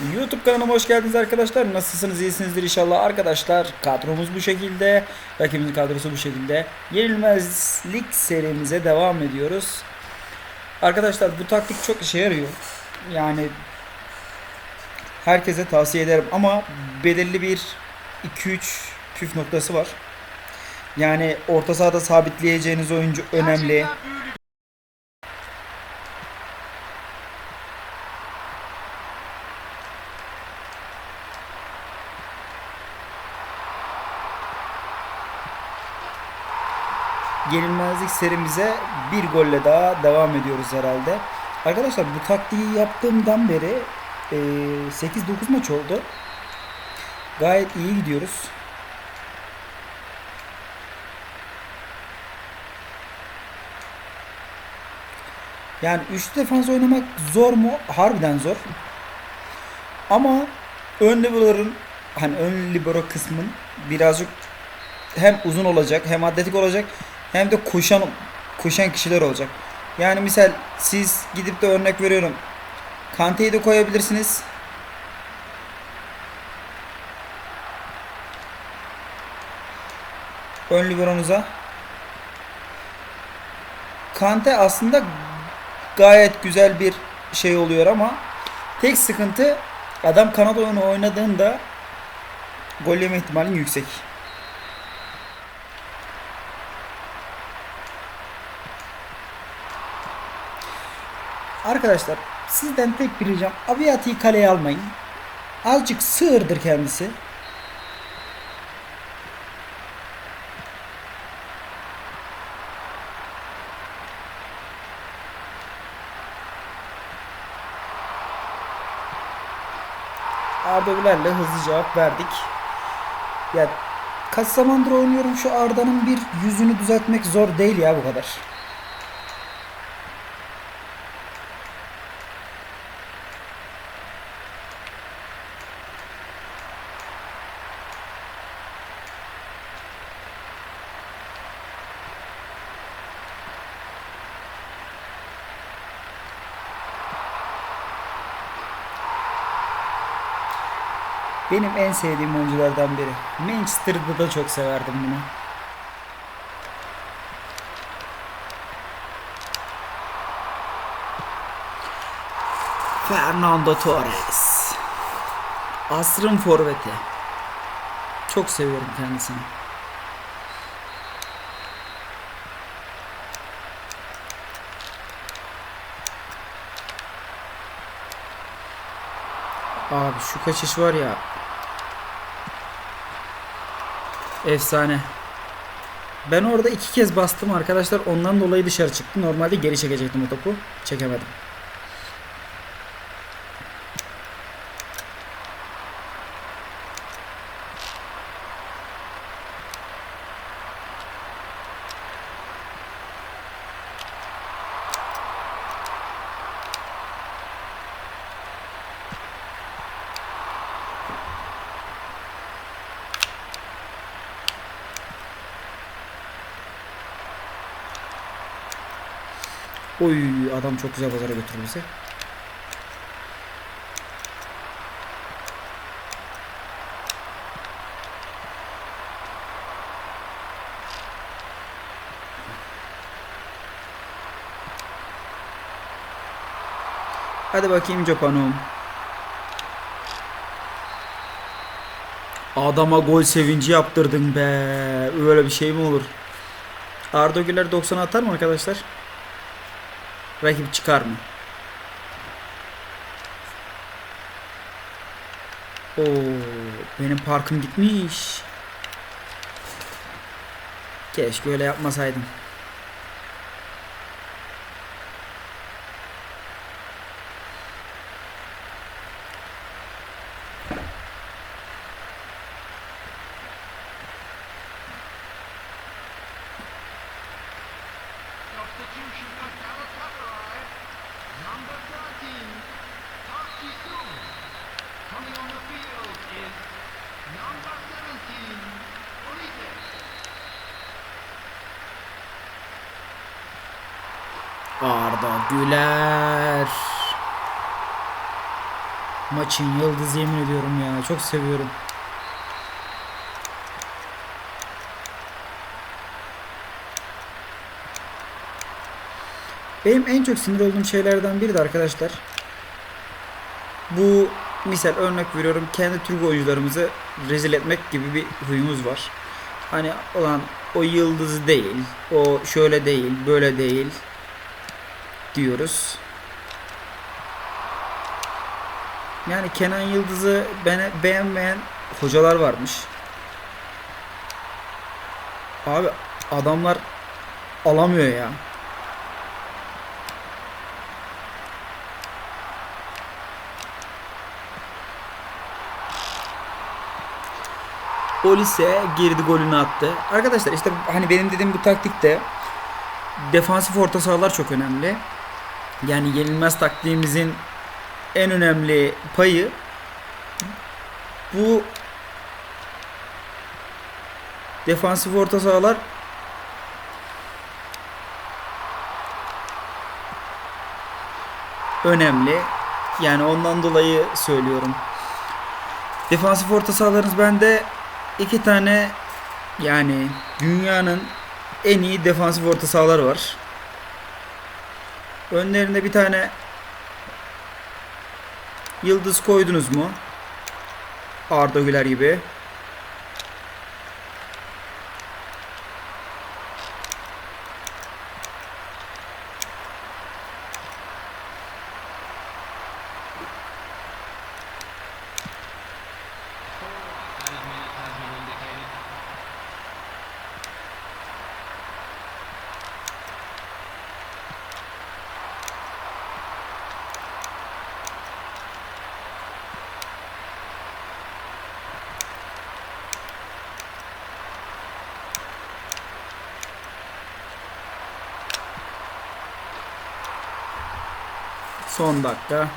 YouTube kanalıma hoş geldiniz arkadaşlar. Nasılsınız? İyisinizdir inşallah. Arkadaşlar kadromuz bu şekilde. Rakibimizin kadrosu bu şekilde. Yenilmezlik serimize devam ediyoruz. Arkadaşlar bu taktik çok işe yarıyor. Yani herkese tavsiye ederim ama belirli bir 2-3 püf noktası var. Yani orta sahada sabitleyeceğiniz oyuncu önemli. Yenilmezlik serimize bir golle daha devam ediyoruz herhalde. Arkadaşlar bu taktiği yaptığımdan beri e, 8-9 maç oldu. Gayet iyi gidiyoruz. Yani üçlü defans oynamak zor mu? Harbiden zor. Ama ön libero'ların hani ön libero kısmın birazcık hem uzun olacak hem atletik olacak hem de koşan koşan kişiler olacak. Yani misal siz gidip de örnek veriyorum. Kante'yi de koyabilirsiniz. Ön liberonuza. Kante aslında gayet güzel bir şey oluyor ama tek sıkıntı adam kanat oyunu oynadığında gol yeme ihtimalin yüksek. Arkadaşlar sizden tek bir ricam Abiati'yi kaleye almayın. Azıcık sığırdır kendisi. Arda hızlı cevap verdik. Ya kaç zamandır oynuyorum şu Arda'nın bir yüzünü düzeltmek zor değil ya bu kadar. Benim en sevdiğim oyunculardan biri. Manchester'da da çok severdim bunu. Fernando Torres. Asrın forveti. Çok seviyorum kendisini. Abi şu kaçış var ya. Efsane. Ben orada iki kez bastım arkadaşlar. Ondan dolayı dışarı çıktı. Normalde geri çekecektim o topu. Çekemedim. Oy adam çok güzel pazara götürdü bizi. Hadi bakayım Copanum. Adama gol sevinci yaptırdın be. Öyle bir şey mi olur? Arda Güler 90 atar mı arkadaşlar? Rakip çıkar mı? Oo, benim parkım gitmiş. Keşke öyle yapmasaydım. Arda Güler. Maçın yıldızı yemin ediyorum ya. Çok seviyorum. Benim en çok sinir olduğum şeylerden biri de arkadaşlar. Bu misal örnek veriyorum kendi Türk oyuncularımızı rezil etmek gibi bir huyumuz var. Hani olan o yıldızı değil, o şöyle değil, böyle değil diyoruz. Yani Kenan Yıldız'ı bene- beğenmeyen hocalar varmış. Abi adamlar alamıyor ya. Olise girdi golünü attı. Arkadaşlar işte hani benim dediğim bu taktikte defansif orta sahalar çok önemli. Yani yenilmez taktiğimizin en önemli payı bu defansif orta sahalar önemli. Yani ondan dolayı söylüyorum. Defansif orta sahalarınız bende iki tane yani dünyanın en iyi defansif orta sahalar var. Önlerinde bir tane yıldız koydunuz mu? Arda Güler gibi. Son dakika.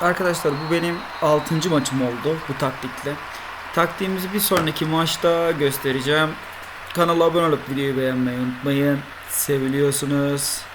Arkadaşlar bu benim 6. maçım oldu bu taktikle. Taktiğimizi bir sonraki maçta göstereceğim. Kanala abone olup videoyu beğenmeyi unutmayın. Seviliyorsunuz.